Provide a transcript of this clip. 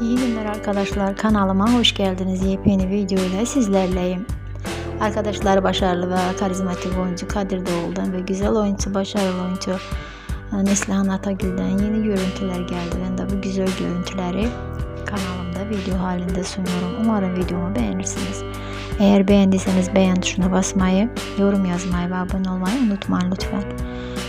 İyi günler arkadaşlar. Kanalıma hoş geldiniz. Yepyeni video ile sizlerleyim. Arkadaşlar başarılı ve karizmatik oyuncu Kadir Doğulu'dan ve güzel oyuncu, başarılı oyuncu e, Neslihan Atagül'den yeni görüntüler geldi. Ben de bu güzel görüntüleri kanalımda video halinde sunuyorum. Umarım videomu beğenirsiniz. Eğer beğendiyseniz beğen tuşuna basmayı, yorum yazmayı ve abone olmayı unutmayın lütfen.